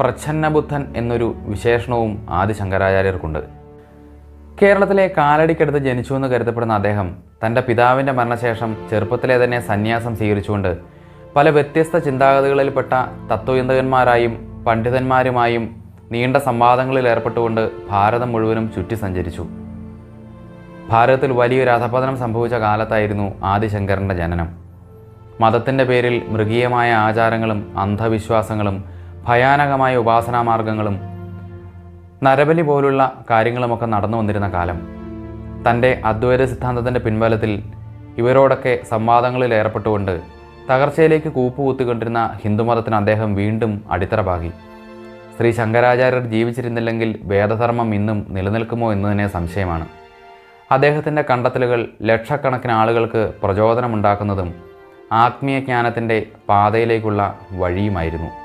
പ്രച്ഛന്നബുദ്ധൻ എന്നൊരു വിശേഷണവും ആദി ശങ്കരാചാര്യർക്കുണ്ട് കേരളത്തിലെ കാലടിക്കടുത്ത് ജനിച്ചുവെന്ന് കരുതപ്പെടുന്ന അദ്ദേഹം തന്റെ പിതാവിന്റെ മരണശേഷം ചെറുപ്പത്തിലെ തന്നെ സന്യാസം സ്വീകരിച്ചുകൊണ്ട് പല വ്യത്യസ്ത ചിന്താഗതികളിൽപ്പെട്ട തത്വചിന്തകന്മാരായും പണ്ഡിതന്മാരുമായും നീണ്ട സംവാദങ്ങളിൽ ഏർപ്പെട്ടുകൊണ്ട് ഭാരതം മുഴുവനും ചുറ്റി സഞ്ചരിച്ചു. ഭാരതത്തിൽ വലിയൊരു അധപതനം സംഭവിച്ച കാലത്തായിരുന്നു ആദിശങ്കരന്റെ ജനനം. മതത്തിന്റെ പേരിൽ മൃഗീയമായ ആചാരങ്ങളും അന്ധവിശ്വാസങ്ങളും ഭയാനകമായ ഉപാസനാമാർഗങ്ങളും നരബലി പോലുള്ള കാര്യങ്ങളുമൊക്കെ നടന്നു വന്നിരുന്ന കാലം. തന്റെ അദ്വൈത സിദ്ധാന്തത്തിന്റെ പിൻബലത്തിൽ ഇവരോടൊക്കെ സംവാദങ്ങളിൽ ഏർപ്പെട്ടുകൊണ്ട് തകർച്ചയിലേക്ക് കൂപ്പുകൂത്തിക്കൊണ്ടിരുന്ന ഹിന്ദുമതത്തിന് അദ്ദേഹം വീണ്ടും അടിത്തറ പാകി ശ്രീ ശങ്കരാചാര്യർ ജീവിച്ചിരുന്നില്ലെങ്കിൽ വേദധർമ്മം ഇന്നും നിലനിൽക്കുമോ എന്ന് തന്നെ സംശയമാണ്. അദ്ദേഹത്തിന്റെ കണ്ടെത്തലുകൾ ലക്ഷക്കണക്കിന് ആളുകൾക്ക് പ്രചോദനമുണ്ടാക്കുന്നതും ആത്മീയ ജ്ഞാനത്തിന്റെ പാതയിലേക്കുള്ള വഴിയുമായിരുന്നു.